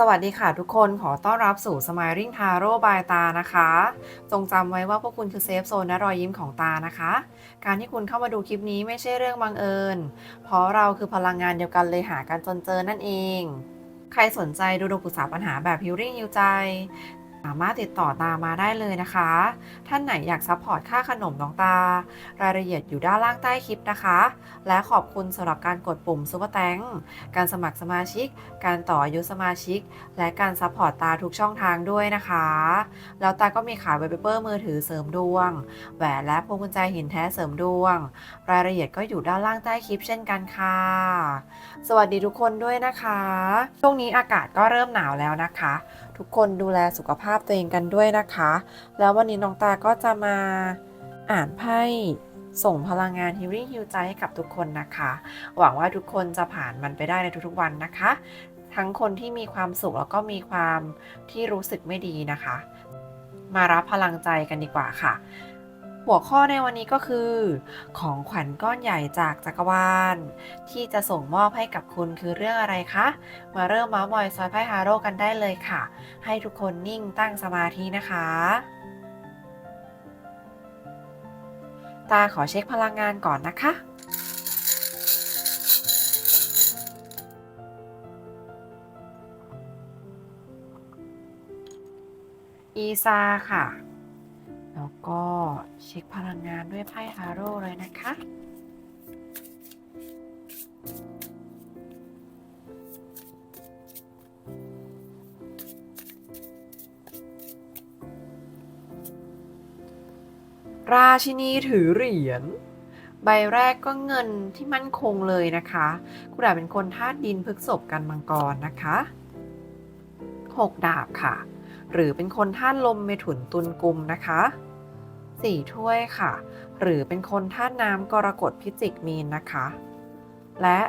สวัสดีค่ะทุกคนขอต้อนรับสู่ Smiling Tarot by ตานะคะ จงจำไว้ว่าพวกคุณคือเซฟโซนและรอยยิ้มของตานะคะ การที่คุณเข้ามาดูคลิปนี้ไม่ใช่เรื่องบังเอิญ เพราะเราคือพลังงานเดียวกันเลยหากันจนเจอนั่นเอง ใครสนใจดูดวงปรึกษาปัญหาแบบฮิวริ่งฮิวใจามารถติดต่อตามาได้เลยนะคะ ท่านไหนอยากซัพพอร์ตค่าขนมน้องตา รายละเอียดอยู่ด้านล่างใต้คลิปนะคะ และขอบคุณสำหรับการกดปุ่มซุปเปอร์แตงการสมัครสมาชิก การต่ออายุสมาชิก และการซัพพอร์ตตาทุกช่องทางด้วยนะคะ แล้วตาก็มีขายไวเปเปอร์มือถือเสริมดวง แหวนและพวงกุญแจหินแท้เสริมดวง รายละเอียดก็อยู่ด้านล่างใต้คลิปเช่นกันค่ะ สวัสดีทุกคนด้วยนะคะ ช่วงนี้อากาศก็เริ่มหนาวแล้วนะคะ ทุกคนดูแลสุขภาพตัวเองกันด้วยนะคะ แล้ววันนี้น้องตาก็จะมาอ่านไพ่ส่งพลังงาน Healing ฮิวใจให้กับทุกคนนะคะ หวังว่าทุกคนจะผ่านมันไปได้ในทุกๆวันนะคะ ทั้งคนที่มีความสุขแล้วก็มีความที่รู้สึกไม่ดีนะคะ มารับพลังใจกันดีกว่าค่ะ หัวข้อในวันนี้ก็คือ ของขวัญก้อนใหญ่จากจักรวาล ที่จะส่งมอบให้กับคุณคือเรื่องอะไรคะ มาเริ่มมาส์มอยซอยไพ่ฮาโร่กันได้เลยค่ะ ให้ทุกคนนิ่งตั้งสมาธินะคะ ตาขอเช็คพลังงานก่อนนะคะอีซาค่ะ ก็เช็คพลังงานด้วยไพ่ฮาโร่เลยนะคะ ราชินีถือเหรียญใบแรกก็เงินที่มั่นคงเลยนะคะ คุณอาจเป็นคนธาตุดินพฤกษบกันมังกรนะคะหกดาบค่ะ หรือเป็นคนธาตุลมเมถุนตุลกุมนะคะ สี่ถ้วยค่ะ หรือเป็นคนธาน้ำกรกฎพิจิกมีนนะคะ และ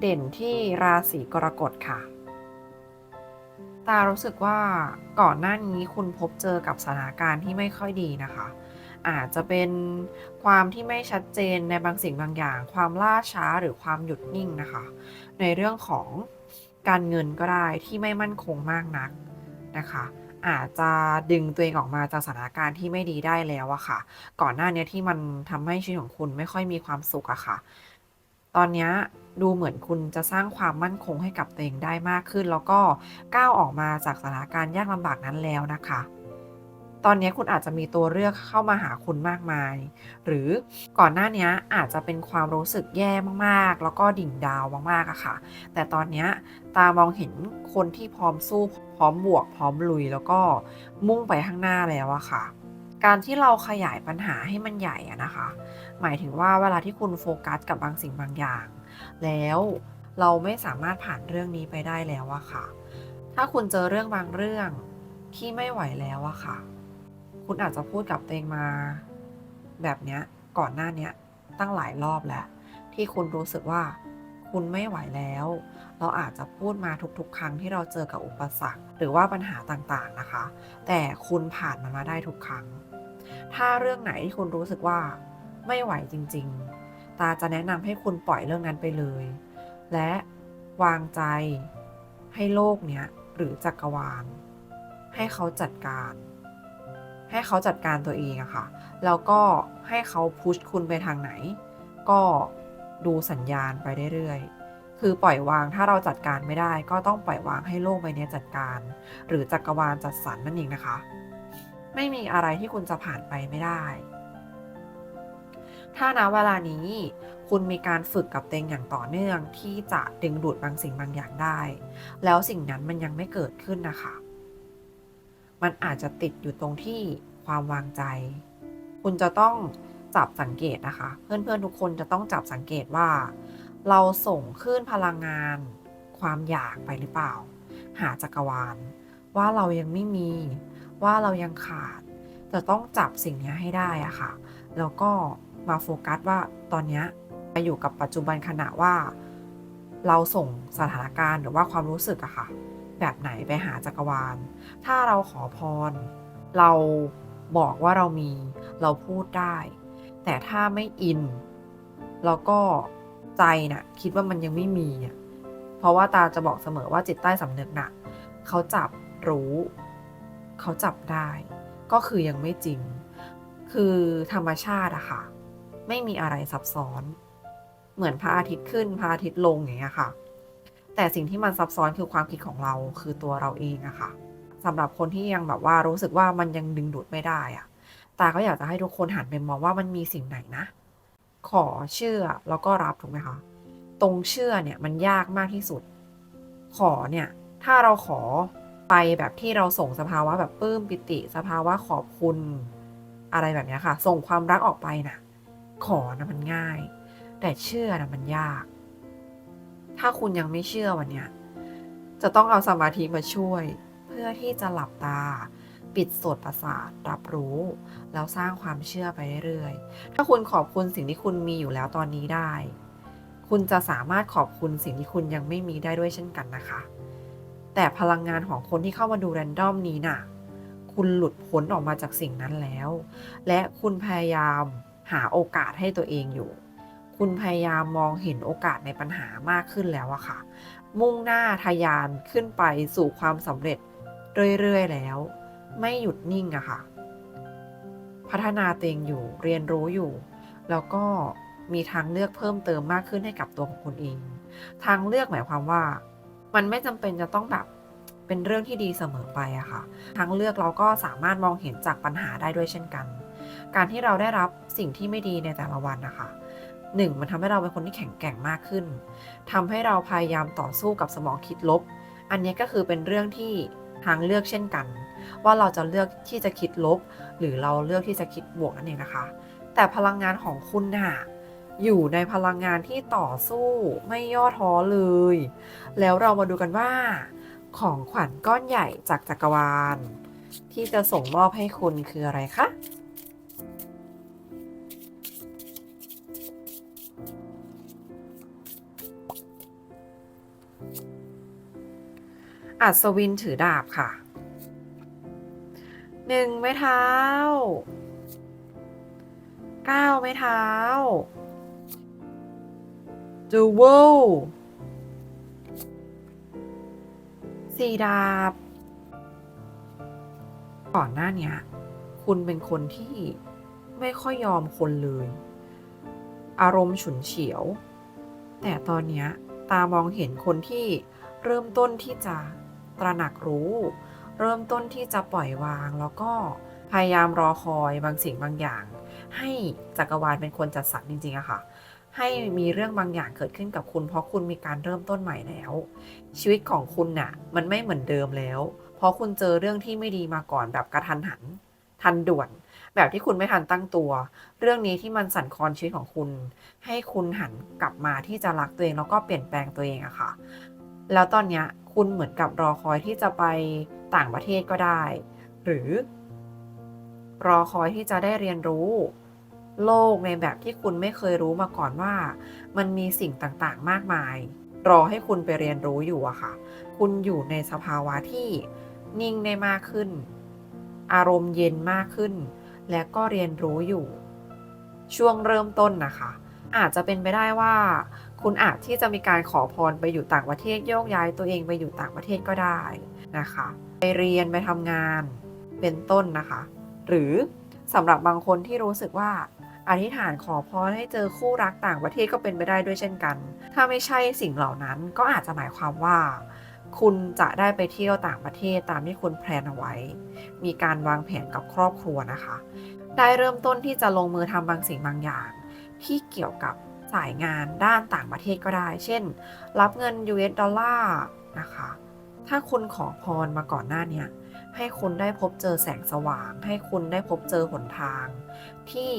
เด่นที่ราศีกรกฎค่ะ ตารู้สึกว่าก่อนหน้านี้คุณพบเจอกับสถานการณ์ที่ไม่ค่อยดีนะคะ อาจจะเป็นความที่ไม่ชัดเจนในบางสิ่งบางอย่าง ความล่าช้าหรือความหยุดนิ่งนะคะ ในเรื่องของการเงินก็ได้ที่ไม่มั่นคงมากนักนะคะ อาจจะดึงตัวเองออกมาจากสถานการณ์ที่ไม่ดีได้แล้วอะค่ะ ก่อนหน้านี้ที่มันทำให้ชีวิตของคุณไม่ค่อยมีความสุขอะค่ะ ตอนนี้ดูเหมือนคุณจะสร้างความมั่นคงให้กับตัวเองได้มากขึ้น แล้วก็ก้าวออกมาจากสถานการณ์ยากลำบากนั้นแล้วนะคะ ตอนนี้คุณอาจจะมีตัวเลือกเข้ามาหาคุณมากมาย หรือก่อนหน้านี้อาจจะเป็นความรู้สึกแย่มากๆ แล้วก็ดิ่งดาวมากๆอะค่ะ แต่ตอนนี้ตามองเห็นคนที่พร้อมสู้พร้อมบวก พร้อมลุย แล้วก็มุ่งไปข้างหน้าแล้วอะค่ะ การที่เราขยายปัญหาให้มันใหญ่อะนะคะ หมายถึงว่าเวลาที่คุณโฟกัสกับบางสิ่งบางอย่าง แล้วเราไม่สามารถผ่านเรื่องนี้ไปได้แล้วอะค่ะ ถ้าคุณเจอเรื่องบางเรื่องที่ไม่ไหวแล้วอะค่ะ คุณอาจจะพูดกับตัวเองมา แบบเนี้ยก่อนหน้าเนี้ยตั้งหลายรอบแล้ว ที่คุณรู้สึกว่าคุณไม่ไหวแล้ว เราอาจจะพูดมาทุกๆ ครั้งที่เราเจอกับอุปสรรค หรือว่าปัญหาต่างๆนะคะ แต่คุณผ่านมันมาได้ทุกครั้ง ถ้าเรื่องไหนที่คุณรู้สึกว่าไม่ไหวจริง ๆ ตาจะแนะนำให้คุณปล่อยเรื่องนั้นไปเลย และวางใจให้โลกเนี้ยหรือจักรวาล ให้เขาจัดการ ให้เขาจัดการตัวเองอะค่ะ แล้วก็ให้เขาพุชคุณไปทางไหน ก็ดูสัญญาณไปเรื่อยๆ คือปล่อยวางถ้าเราจัดการไม่ได้ก็ต้องปล่อยวางให้โลกใบนี้จัดการ หรือจักรวาลจัดสรรนั่นเองนะคะ ไม่มีอะไรที่คุณจะผ่านไปไม่ได้ ถ้าณเวลานี้คุณมีการฝึกกับเตวเองอย่างต่อเนื่องที่จะดึงดูดบางสิ่งบางอย่างได้ แล้วสิ่งนั้นมันยังไม่เกิดขึ้นนะคะ มันอาจจะติดอยู่ตรงที่ความวางใจ คุณจะต้องจับสังเกตนะคะ เพื่อนๆทุกคนจะต้องจับสังเกตว่า เราส่งคลื่นพลังงาน ความอยากไปหรือเปล่า หาจักรวาล ว่าเรายังไม่มี ว่าเรายังขาด จะต้องจับสิ่งนี้ให้ได้อะค่ะ แล้วก็มาโฟกัสว่าตอนนี้ไปอยู่กับปัจจุบันขณะว่า เราส่งสถานการณ์หรือว่าความรู้สึกอะค่ะ แบบไหนไปหาจักรวาล ถ้าเราขอพร เราบอกว่าเรามี เราพูดได้ แต่ถ้าไม่อิน แล้วก็ใจน่ะ คิดว่ามันยังไม่มีเพราะว่าตาจะบอกเสมอว่าจิตใต้สำนึกน่ะเขาจับรู้ เขาจับได้ ก็คือยังไม่จริง คือธรรมชาติอะค่ะ ไม่มีอะไรซับซ้อน เหมือนพระอาทิตย์ขึ้นพระอาทิตย์ลงอย่างเงี้ยค่ะ แต่สิ่งที่มันซับซ้อนคือความคิดของเราคือตัวเราเองอะค่ะสำหรับคนที่ยังแบบว่ารู้สึกว่ามันยังดึงดูดไม่ได้อะตาก็อยากจะให้ทุกคนหันไปมองว่ามันมีสิ่งไหนนะ ขอเชื่อแล้วก็รับถูกไหมคะตรงเชื่อเนี่ยมันยากมากที่สุด ขอเนี่ยถ้าเราขอไปแบบที่เราส่งสภาวะแบบปลื้มปิติ สภาวะขอบคุณอะไรแบบนี้ค่ะ ส่งความรักออกไปน่ะขอนะมันง่าย แต่เชื่อนะมันยาก ถ้าคุณยังไม่เชื่อวันเนี้ยจะต้องเอาสมาธิมาช่วย เพื่อที่จะหลับตา ปิดโสดประสาทรับรู้ แล้วสร้างความเชื่อไปเรื่อยๆ ถ้าคุณขอบคุณสิ่งที่คุณมีอยู่แล้วตอนนี้ได้ คุณจะสามารถขอบคุณสิ่งที่คุณยังไม่มีได้ด้วยเช่นกันนะคะ แต่พลังงานของคนที่เข้ามาดูแรนดอมนี้น่ะ คุณหลุดพ้นออกมาจากสิ่งนั้นแล้ว และคุณพยายามหาโอกาสให้ตัวเองอยู่ คุณพยายามมองเห็นโอกาสในปัญหามากขึ้นแล้วอะค่ะ มุ่งหน้าทะยานขึ้นไปสู่ความสำเร็จเรื่อยๆแล้ว ไม่หยุดนิ่งอะค่ะ พัฒนาตัวเองอยู่เรียนรู้อยู่ แล้วก็มีทางเลือกเพิ่มเติมมากขึ้นให้กับตัวของคุณเอง ทางเลือกหมายความว่า มันไม่จำเป็นจะต้องแบบเป็นเรื่องที่ดีเสมอไปอะค่ะ ทางเลือกเราก็สามารถมองเห็นจากปัญหาได้ด้วยเช่นกัน การที่เราได้รับสิ่งที่ไม่ดีในแต่ละวันนะคะ หนึ่งมันทำให้เราเป็นคนที่แข็งแกร่งมากขึ้นทำให้เราพยายามต่อสู้กับสมองคิดลบ อันนี้ก็คือเป็นเรื่องที่ทางเลือกเช่นกัน ว่าเราจะเลือกที่จะคิดลบ หรือเราเลือกที่จะคิดบวกนั่นเองนะคะ แต่พลังงานของคุณน่ะอยู่ในพลังงานที่ต่อสู้ไม่ย่อท้อเลย แล้วเรามาดูกันว่า ของขวัญก้อนใหญ่จากจักรวาล ที่จะส่งมอบให้คุณคืออะไรคะ อัศวินถือดาบค่ะหนึ่งไม้เท้าเก้าไม้เท้าจูเวลสี่ดาบ ก่อนหน้านี้ คุณเป็นคนที่ไม่ค่อยยอมคนเลย อารมณ์ฉุนเฉียว แต่ตอนนี้ตามองเห็นคนที่เริ่มต้นที่จะ ตระหนักรู้ เริ่มต้นที่จะปล่อยวางแล้วก็พยายามรอคอยบางสิ่งบางอย่าง ให้จักรวาลเป็นคนจัดสรรจริงๆอะค่ะ ให้มีเรื่องบางอย่างเกิดขึ้นกับคุณ เพราะคุณมีการเริ่มต้นใหม่แล้ว ชีวิตของคุณน่ะมันไม่เหมือนเดิมแล้ว เพราะคุณเจอเรื่องที่ไม่ดีมาก่อนแบบกระทันหัน ทันด่วน แบบที่คุณไม่ทันตั้งตัว เรื่องนี้ที่มันสั่นคลอนชีวิตของคุณ ให้คุณหันกลับมาที่จะรักตัวเองแล้วก็เปลี่ยนแปลงตัวเองอะค่ะ แล้วตอนเนี้ยคุณเหมือนกับรอคอยที่จะไปต่างประเทศก็ได้ หรือ รอคอยที่จะได้เรียนรู้ โลกในแบบที่คุณไม่เคยรู้มาก่อนว่า มันมีสิ่งต่างๆมากมาย รอให้คุณไปเรียนรู้อยู่อะค่ะ คุณอยู่ในสภาวะที่นิ่งได้มากขึ้น อารมณ์เย็นมากขึ้น และก็เรียนรู้อยู่ ช่วงเริ่มต้นนะคะ อาจจะเป็นไปได้ว่า คุณอาจที่จะมีการขอพรไปอยู่ต่างประเทศโยกย้ายตัวเองไปอยู่ต่างประเทศก็ได้นะคะ ไปเรียนไปทำงานเป็นต้นนะคะ หรือสำหรับบางคนที่รู้สึกว่าอธิษฐานขอพรให้เจอคู่รักต่างประเทศก็เป็นไปได้ด้วยเช่นกัน ถ้าไม่ใช่สิ่งเหล่านั้นก็อาจจะหมายความว่า คุณจะได้ไปเที่ยวต่างประเทศตามที่คุณแพลนเอาไว้ มีการวางแผนกับครอบครัวนะคะ ได้เริ่มต้นที่จะลงมือทำบางสิ่งบางอย่าง ที่เกี่ยวกับ สายงานด้านต่างประเทศก็ได้ เช่น รับเงิน US ดอลลาร์นะคะ ถ้าคุณขอพรมาก่อนหน้านี้ให้คุณได้พบเจอแสงสว่าง ให้คุณได้พบเจอหนทาง ที่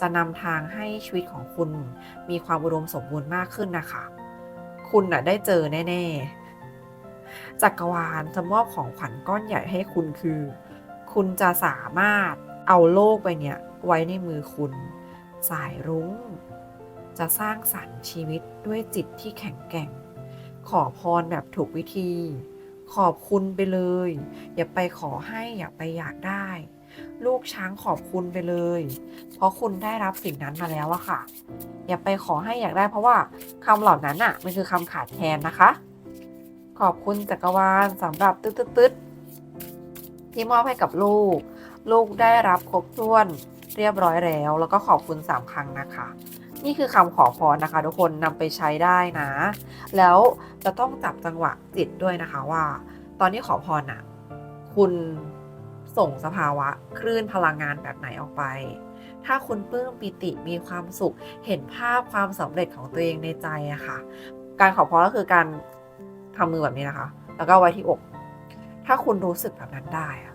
จะนำทางให้ชีวิตของคุณมีความอุดมสมบูรณ์มากขึ้นนะคะ คุณน่ะได้เจอแน่ๆ จักรวาลจะมอบของขวัญก้อนใหญ่ให้คุณคือ คุณจะสามารถเอาโลกไปเนี่ยไว้ในมือคุณ สายรุ้ง จะสร้างสรรค์ชีวิตด้วยจิตที่แข็งแกร่ง ขอพรแบบถูกวิธี ขอบคุณไปเลย อย่าไปขอให้อย่าไปอยากได้ ลูกช้างขอบคุณไปเลย เพราะคุณได้รับสิ่งนั้นมาแล้วอะค่ะ อย่าไปขอให้อยากได้ เพราะว่าคำเหล่านั้นอะมันคือคำขาดแคลนนะคะ ขอบคุณจักรวาลสำหรับตึ๊ดตึ๊ดตึ๊ดที่มอบให้กับลูก ลูกได้รับครบถ้วนเรียบร้อยแล้ว แล้วก็ขอบคุณสามครั้งนะคะ นี่คือคำขอพรนะคะ ทุกคนนำไปใช้ได้นะ แล้วจะต้องจับจังหวะจิตด้วยนะคะว่า ตอนนี้ขอพรน่ะ คุณส่งสภาวะคลื่นพลังงานแบบไหนออกไป ถ้าคุณปลื้มปิติมีความสุข เห็นภาพความสำเร็จของตัวเองในใจอะค่ะ การขอพรก็คือการทำมือแบบนี้นะคะ แล้วก็ไว้ที่อก ถ้าคุณรู้สึกแบบนั้นได้อะ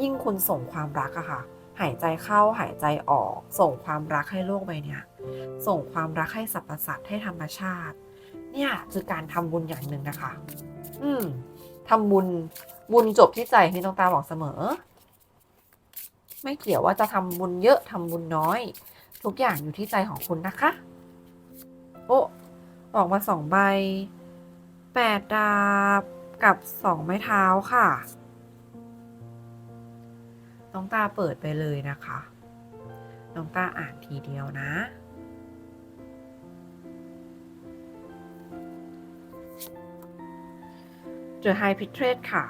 ยิ่งคุณส่งความรักอะค่ะ หายใจเข้าหายใจออก ส่งความรักให้โลกใบเนี้ยส่งความรักให้สรรพสัตว์ให้ธรรมชาติ เนี่ยคือการทำบุญอย่างหนึ่งนะคะ อืมทำบุญบุญจบที่ใจที่น้องตาบอกเสมอ ไม่เกี่ยวว่าจะทำบุญเยอะทำบุญน้อย ทุกอย่างอยู่ที่ใจของคุณนะคะ โอ้ออกมาสองใบแปดดาบกับสองไม้เท้าค่ะ น้องตาเปิดไปเลยนะคะ น้องตาอ่านทีเดียวนะเจอไฮพิเทรสค่ะ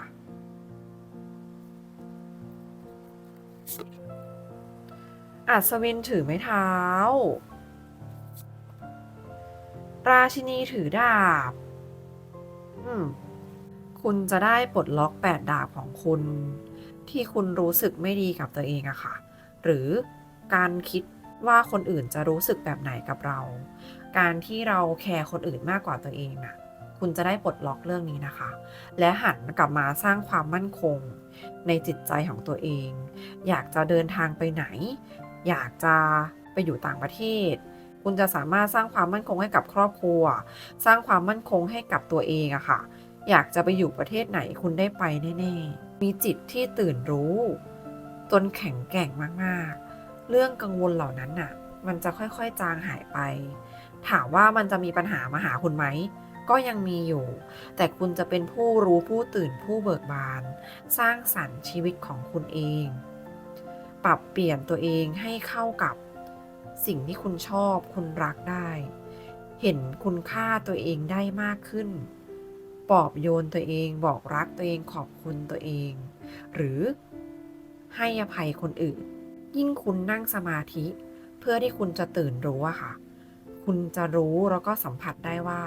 อัศวินถือไม้เท้า ราชินีถือดาบ อืม คุณจะได้ปลดล็อกแปดดาบของคุณ ที่คุณรู้สึกไม่ดีกับตัวเองอะค่ะ หรือการคิดว่าคนอื่นจะรู้สึกแบบไหนกับเรา การที่เราแคร์คนอื่นมากกว่าตัวเองน่ะคุณจะได้ปลดล็อกเรื่องนี้นะคะ และหันกลับมาสร้างความมั่นคงในจิตใจของตัวเอง อยากจะเดินทางไปไหน อยากจะไปอยู่ต่างประเทศ คุณจะสามารถสร้างความมั่นคงให้กับครอบครัว สร้างความมั่นคงให้กับตัวเองอะค่ะ อยากจะไปอยู่ประเทศไหนคุณได้ไปแน่ๆ มีจิตที่ตื่นรู้ จนแข็งแกร่งมากๆ เรื่องกังวลเหล่านั้นน่ะ มันจะค่อยๆจางหายไป ถามว่ามันจะมีปัญหามาหาคุณไหม ก็ยังมีอยู่ แต่คุณจะเป็นผู้รู้ผู้ตื่นผู้เบิกบาน สร้างสรรค์ชีวิตของคุณเอง ปรับเปลี่ยนตัวเองให้เข้ากับสิ่งที่คุณชอบคุณรักได้ เห็นคุณค่าตัวเองได้มากขึ้น ปลอบโยนตัวเองบอกรักตัวเองขอบคุณตัวเอง หรือให้อภัยคนอื่น ยิ่งคุณนั่งสมาธิ เพื่อที่คุณจะตื่นรู้อะค่ะ คุณจะรู้แล้วก็สัมผัสได้ว่า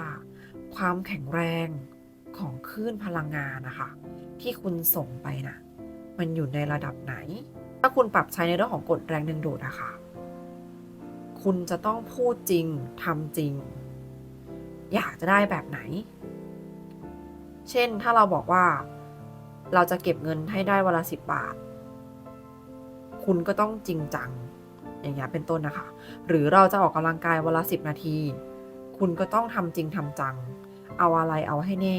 ความแข็งแรงของคลื่นพลังงานนะคะ ที่คุณส่งไปนะมันอยู่ในระดับไหน ถ้าคุณปรับใช้ในเรื่องของกฎแรงดึงดูดอะค่ะ คุณจะต้องพูดจริงทำจริง อยากจะได้แบบไหน เช่นถ้าเราบอกว่า เราจะเก็บเงินให้ได้วันละสิบบาท คุณก็ต้องจริงจัง อย่างเงี้ยเป็นต้นนะคะ หรือเราจะออกกำลังกายวันละสิบนาที คุณก็ต้องทำจริงทำจัง เอาอะไรเอาให้แน่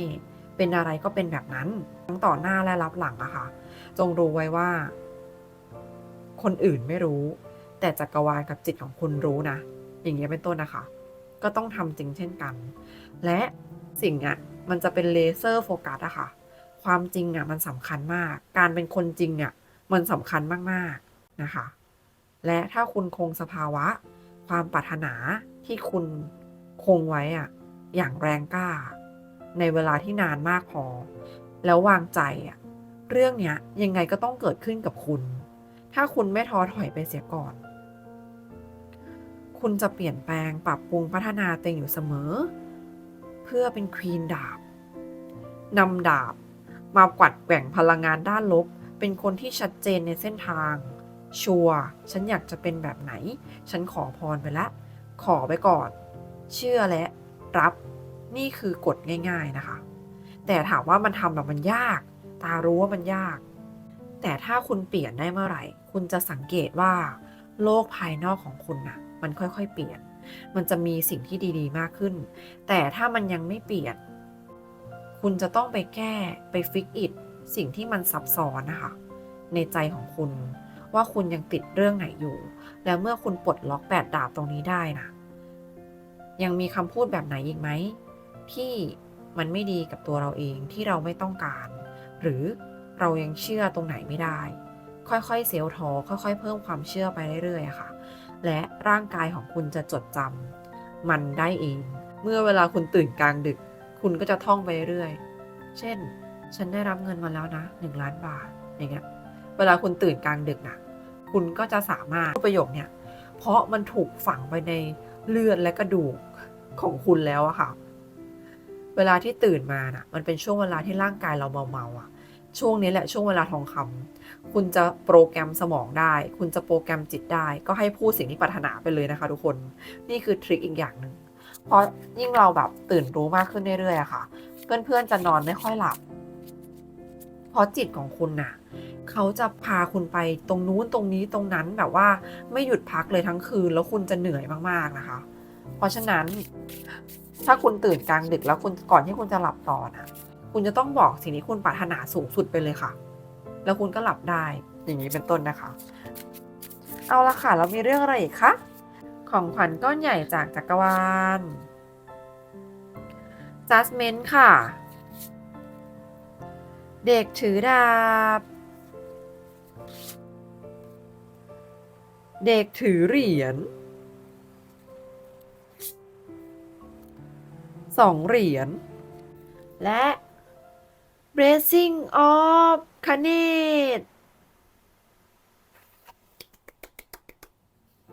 เป็นอะไรก็เป็นแบบนั้น ทั้งต่อหน้าและรับหลังอะค่ะ จงรู้ไว้ว่า คนอื่นไม่รู้ แต่จักรวาลกับจิตของคุณรู้นะ อย่างเงี้ยเป็นต้นนะคะ ก็ต้องทำจริงเช่นกัน และสิ่งอะ มันจะเป็นเลเซอร์โฟกัสอะค่ะ ความจริงอะมันสำคัญมาก การเป็นคนจริงอะมันสำคัญมากๆนะคะ และถ้าคุณคงสภาวะ ความปรารถนาที่คุณคงไว้อะอย่างแรงกล้า ในเวลาที่นานมากพอ แล้ววางใจอะเรื่องเนี้ยยังไงก็ต้องเกิดขึ้นกับคุณ ถ้าคุณไม่ท้อถอยไปเสียก่อน คุณจะเปลี่ยนแปลงปรับปรุงพัฒนาตัวเองอยู่เสมอ พื่อเป็นควีนดาบนำดาบ มากวัดแกว่งพลังงานด้านลบ เป็นคนที่ชัดเจนในเส้นทาง ชัวร์ฉันอยากจะเป็นแบบไหน ฉันขอพรไปละ ขอไปก่อน เชื่อและรับนี่คือกฎง่าย ๆนะคะ แต่ถามว่ามันทำแบบมันยาก ตารู้ว่ามันยาก แต่ถ้าคุณเปลี่ยนได้เมื่อไหร่ คุณจะสังเกตว่า โลกภายนอกของคุณน่ะ มันค่อยๆ เปลี่ยน มันจะมีสิ่งที่ดีๆ มากขึ้น แต่ถ้ามันยังไม่เปลี่ยน คุณจะต้องไปแก้ไปฟิกอิดสิ่งที่มันซับซ้อนนะคะ ในใจของคุณ ว่าคุณยังติดเรื่องไหนอยู่ แล้วเมื่อคุณปลดล็อกแปดดาบตรงนี้ได้นะยังมีคำพูดแบบไหนอีกไหม ที่มันไม่ดีกับตัวเราเองที่เราไม่ต้องการ หรือเรายังเชื่อตรงไหนไม่ได้ ค่อยๆเซลล์ทอค่อย ๆ เพิ่มความเชื่อไปเรื่อยๆค่ะ และร่างกายของคุณจะจดจำมันได้เอง เมื่อเวลาคุณตื่นกลางดึก คุณก็จะท่องไปเรื่อย เช่น ฉันได้รับเงินมาแล้วนะหนึ่งล้านบาท อย่างเงี้ย เวลาคุณตื่นกลางดึกนะคุณก็จะสามารถประโยคเนี่ย เพราะมันถูกฝังไปในเลือดและกระดูกของคุณแล้วอะค่ะ เวลาที่ตื่นมาน่ะ มันเป็นช่วงเวลาที่ร่างกายเราเมาๆอะ ช่วงนี้แหละช่วงเวลาทองคำคุณจะโปรแกรมสมองได้ คุณจะโปรแกรมจิตได้ ก็ให้พูดสิ่งที่ปรารถนาไปเลยนะคะ ทุกคนนี่คือทริคอีกอย่างหนึ่งเพราะยิ่งเราแบบตื่นรู้มากขึ้นเรื่อยๆอะค่ะ เพื่อนๆจะนอนไม่ค่อยหลับเพราะจิตของคุณน่ะเขาจะพาคุณไปตรงนู้นตรงนี้ตรงนั้นแบบว่าไม่หยุดพักเลยทั้งคืน แล้วคุณจะเหนื่อยมากๆนะคะ เพราะฉะนั้น ถ้าคุณตื่นกลางดึกแล้วคุณก่อนที่คุณจะหลับต่อนะ คุณจะต้องบอกสิ่งที่คุณปรารถนาสูงสุดไปเลยค่ะ แล้วคุณก็หลับได้ อย่างนี้เป็นต้นนะคะ เอาละค่ะแล้วมีเรื่องอะไรอีกคะ ของขวัญก้อนใหญ่จากจักรวาล Judgment ค่ะ เด็กถือดาบ เด็กถือเหรียญสองเหรียญและ Blessing of คเนต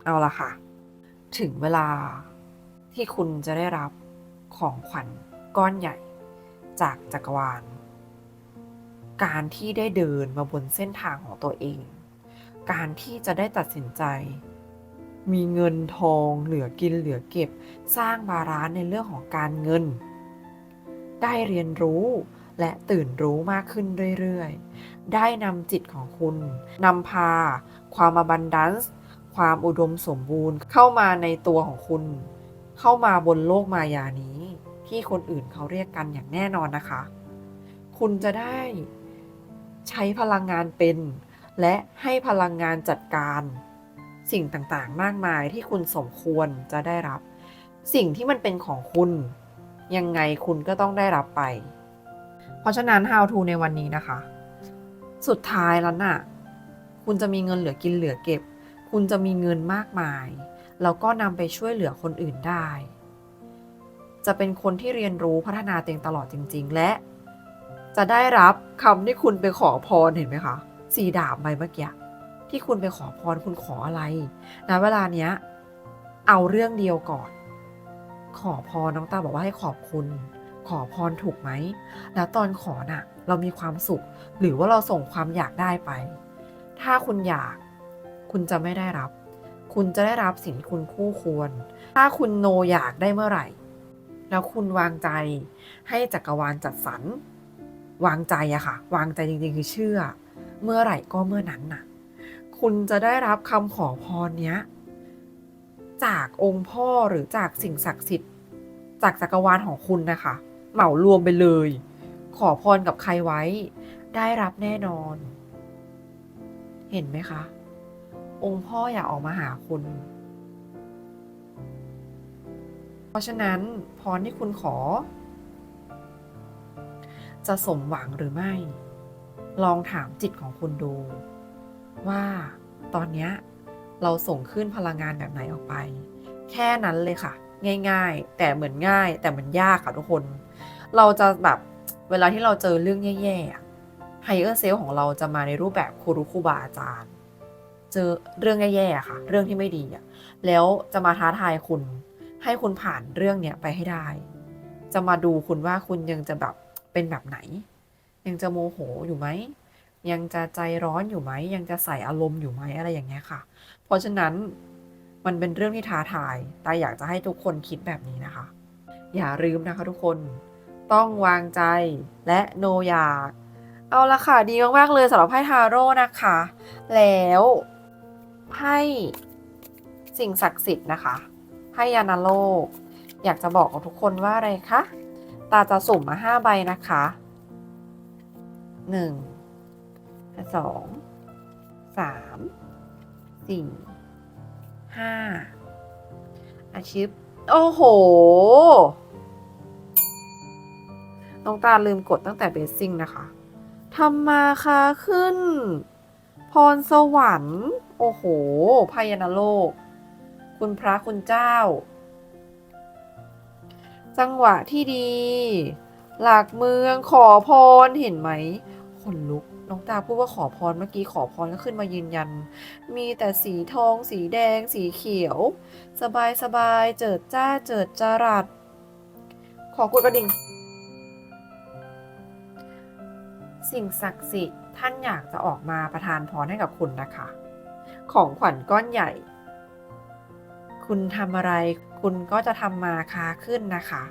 เอาละค่ะ ถึงเวลาที่คุณจะได้รับของขวัญก้อนใหญ่ จากจักรวาล การที่ได้เดินมาบนเส้นทางของตัวเอง การที่จะได้ตัดสินใจ มีเงินทองเหลือกินเหลือเก็บ สร้างบาลานซ์ในเรื่องของการเงิน ได้เรียนรู้ และตื่นรู้มากขึ้นเรื่อยๆ ได้นำจิตของคุณนำพา ความอบันดันซ์ความอุดมสมบูรณ์ เข้ามาในตัวของคุณ เข้ามาบนโลกมายานี้ ที่คนอื่นเขาเรียกกันอย่างแน่นอนนะคะ คุณจะได้ใช้พลังงานเป็น และให้พลังงานจัดการ สิ่งต่างๆ มากมายที่คุณสมควรจะได้รับ สิ่งที่มันเป็นของคุณ ยังไงคุณก็ต้องได้รับไป ราะฉะนั้น how to ในวันนี้นะคะ สุดท้ายแล้วน่ะ คุณจะมีเงินเหลือกินเหลือเก็บ คุณจะมีเงินมากมาย แล้วก็นำไปช่วยเหลือคนอื่นได้ จะเป็นคนที่เรียนรู้พัฒนาตัวเองตลอดจริง ๆ และ จะได้รับคำที่คุณไปขอพรเห็นไหมคะสีดาบใบเมื่อกี้ที่คุณไปขอพรคุณขออะไรนะเวลาเนี้ย เอาเรื่องเดียวก่อน ขอพรน้องตาบอกว่าให้ขอบคุณ ขอพรถูกไหม แล้วตอนขอน่ะ เรามีความสุข หรือว่าเราส่งความอยากได้ไป ถ้าคุณอยาก คุณจะไม่ได้รับ คุณจะได้รับสิ่งที่คุณคู่ควร ถ้าคุณโนอยากได้เมื่อไหร่ แล้วคุณวางใจให้จักรวาลจัดสรร วางใจอะค่ะ วางใจจริงๆ คือเชื่อ เมื่อไหร่ก็เมื่อนั้นน่ะ คุณจะได้รับคำขอพรเนี้ย จากองค์พ่อหรือจากสิ่งศักดิ์สิทธิ์จากจักรวาลของคุณนะคะ เหมารวมไปเลย ขอพรกับใครไว้ ได้รับแน่นอน เห็นไหมคะ องค์พ่ออยากออกมาหาคุณ เพราะฉะนั้นพรที่คุณขอ จะสมหวังหรือไม่ ลองถามจิตของคุณดู ว่าตอนนี้เราส่งขึ้นพลังงานแบบไหนออกไป แค่นั้นเลยค่ะ ง่าย ๆ แต่เหมือนง่าย แต่มันยากค่ะทุกคน เราจะแบบเวลาที่เราเจอเรื่องแย่ๆไฮเออร์เซลของเราจะมาในรูปแบบครูรุครูบาอาจารย์ เจอเรื่องแย่ๆค่ะ เรื่องที่ไม่ดีอะแล้วจะมาท้าทายคุณ ให้คุณผ่านเรื่องเนี้ยไปให้ได้ จะมาดูคุณว่าคุณยังจะแบบเป็นแบบไหน ยังจะโมโหอยู่ไหมยังจะใจร้อนอยู่ไหม ยังจะใส่อารมณ์อยู่ไหมอะไรอย่างเงี้ยค่ะ เพราะฉะนั้นมันเป็นเรื่องที่ท้าทาย แต่อยากจะให้ทุกคนคิดแบบนี้นะคะ อย่าลืมนะคะทุกคน ต้องวางใจและโนอยาก เอาละค่ะ ดีมากๆเลยสำหรับไพ่ทาโร่นะคะ แล้วไพ่สิ่งศักดิ์สิทธิ์นะคะไพ่ยานาโลก อยากจะบอกกับทุกคนว่าอะไรคะตาจะสุ่มมาห้าใบนะคะหนึ่งสองสามสี่ห้าอาชิพโอ้โห น้องตาลืมกดตั้งแต่เบสซิ่งนะคะทำมาคาขึ้น พรสวรรค์ โอ้โหพายานาโลก คุณพระคุณเจ้า จังหวะที่ดี หลักเมืองขอพรเห็นไหมขนลุกน้องตาพูดว่าขอพรเมื่อกี้ขอพรก็ขึ้นมายืนยัน มีแต่สีทอง สีแดง สีเขียว สบายสบายเจิดจ้าเจิดจรัสขอกดกระดิ่ง สิ่งศักดิ์สิทธิ์ท่านอยากจะออกมาประทานพรให้กับคุณนะคะ ของขวัญก้อนใหญ่ คุณทำอะไรคุณก็จะทำมาค้าขึ้นนะคะ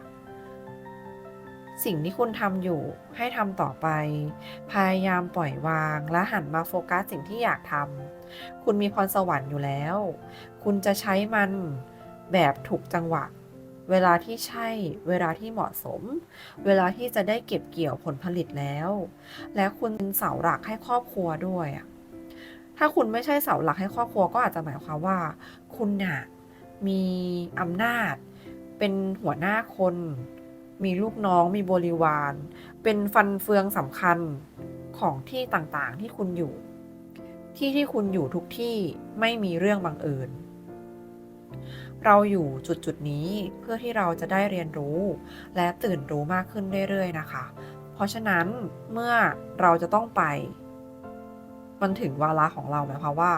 สิ่งที่คุณทำอยู่ให้ทำต่อไป พยายามปล่อยวางและหันมาโฟกัสสิ่งที่อยากทำคุณมีพรสวรรค์อยู่แล้ว คุณจะใช้มันแบบถูกจังหวะ เวลาที่ใช่ เวลาที่เหมาะสม เวลาที่จะได้เก็บเกี่ยวผลผลิตแล้ว และคุณเป็นเสาหลักให้ครอบครัวด้วยอะถ้าคุณไม่ใช่เสาหลักให้ครอบครัวก็อาจจะหมายความว่า คุณเนี่ยมีอำนาจ เป็นหัวหน้าคน มีลูกน้อง มีบริวาร เป็นฟันเฟืองสำคัญของที่ต่างๆที่คุณอยู่ ที่ที่คุณอยู่ทุกที่ไม่มีเรื่องบังเอิญ เราอยู่จุดจุดนี้เพื่อที่เราจะได้เรียนรู้ และตื่นรู้มากขึ้นเรื่อยๆนะคะ เพราะฉะนั้นเมื่อเราจะต้องไป มันถึงวาระของเราหมายความว่า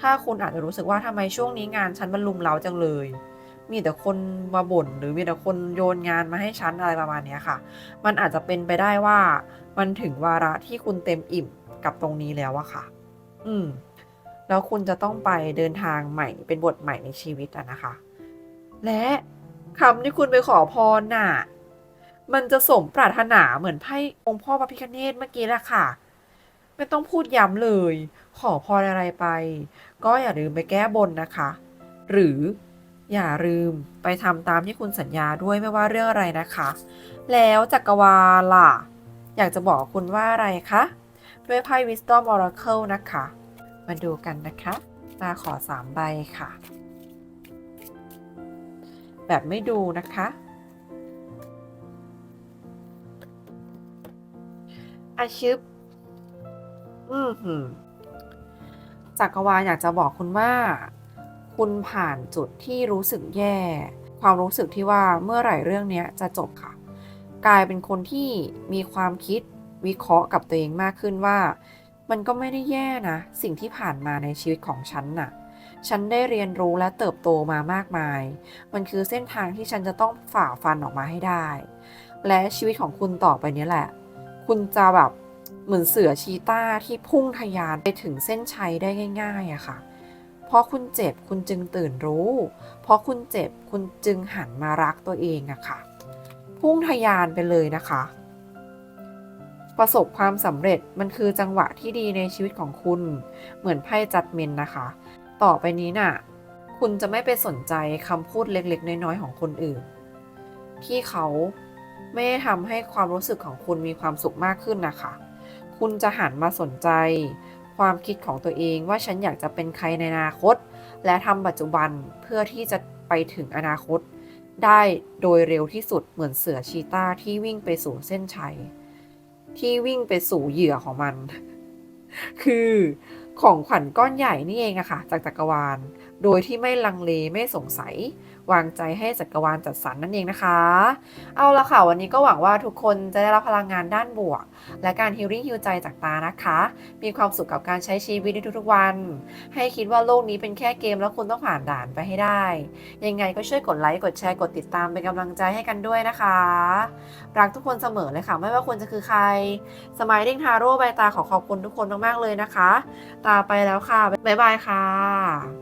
ถ้าคุณอาจจะรู้สึกว่าทำไมช่วงนี้งานฉันมันลุมเร้าจังเลย มีแต่คนมาบ่นหรือมีแต่คนโยนงานมาให้ฉันอะไรประมาณนี้ค่ะ มันอาจจะเป็นไปได้ว่า มันถึงวาระที่คุณเต็มอิ่มกับตรงนี้แล้วอะค่ะ อืม แล้วคุณจะต้องไปเดินทางใหม่เป็นบทใหม่ในชีวิตอะนะคะ และคำที่คุณไปขอพรน่ะ มันจะสมปรารถนาเหมือนไพ่องค์พ่อพระพิฆเนศเมื่อกี้แหละค่ะ ไม่ต้องพูดย้ำเลย ขอพรอะไรไป ก็อย่าลืมไปแก้บนนะคะ หรืออย่าลืมไปทำตามที่คุณสัญญาด้วยไม่ว่าเรื่องอะไรนะคะ แล้วจักรวาลล่ะ อยากจะบอกคุณว่าอะไรคะ ด้วยไพ่ Wisdom Oracle นะคะ มาดูกันนะคะตาขอ3ใบค่ะ แบบไม่ดูนะคะ อาชึบอือหือจักรวาลอยากจะบอกคุณว่า คุณผ่านจุดที่รู้สึกแย่ ความรู้สึกที่ว่าเมื่อไหร่เรื่องนี้จะจบค่ะ กลายเป็นคนที่มีความคิดวิเคราะห์กับตัวเองมากขึ้นว่า มันก็ไม่ได้แย่นะ สิ่งที่ผ่านมาในชีวิตของฉันน่ะ ฉันได้เรียนรู้และเติบโตมามากมาย มันคือเส้นทางที่ฉันจะต้องฝ่าฟันออกมาให้ได้ และชีวิตของคุณต่อไปนี้แหละ คุณจะแบบเหมือนเสือชีต้าที่พุ่งทะยานไปถึงเส้นชัยได้ง่ายๆอะค่ะ เพราะคุณเจ็บคุณจึงตื่นรู้ เพราะคุณเจ็บคุณจึงหันมารักตัวเองอะค่ะ พุ่งทะยานไปเลยนะคะ ประสบความสำเร็จมันคือจังหวะที่ดีในชีวิตของคุณ เหมือนไพ่จัดเมนนะคะ ต่อไปนี้น่ะ คุณจะไม่ไปสนใจคำพูดเล็กๆ น้อยๆ ของคนอื่น ที่เขาไม่ได้ทำให้ความรู้สึกของคุณมีความสุขมากขึ้นนะคะ คุณจะหันมาสนใจ ความคิดของตัวเองว่าฉันอยากจะเป็นใครในอนาคต และทำปัจจุบันเพื่อที่จะไปถึงอนาคต ได้โดยเร็วที่สุดเหมือนเสือชีตาที่วิ่งไปสู่เส้นชัย ที่วิ่งไปสู่เหยื่อของมัน คือของขวัญก้อนใหญ่นี่เองอะค่ะ จากจักรวาล โดยที่ไม่ลังเลไม่สงสัย วางใจให้จักรวาลจัดสรรนั่นเองนะคะ เอาละค่ะ วันนี้ก็หวังว่าทุกคนจะได้รับพลังงานด้านบวก และการฮิลลิ่งฮิวใจจากตานะคะ มีความสุขกับการใช้ชีวิตในทุกๆวัน ให้คิดว่าโลกนี้เป็นแค่เกมแล้วคุณต้องผ่านด่านไปให้ได้ ยังไงก็ช่วยกดไลค์กดแชร์กดติดตามเป็นกำลังใจให้กันด้วยนะคะรักทุกคนเสมอเลยค่ะ ไม่ว่าคุณจะคือใคร สมายดิ้งทาโร่ใบตาขอขอบคุณทุกคนมากๆเลยนะคะ ตาไปแล้วค่ะบ๊ายบายค่ะ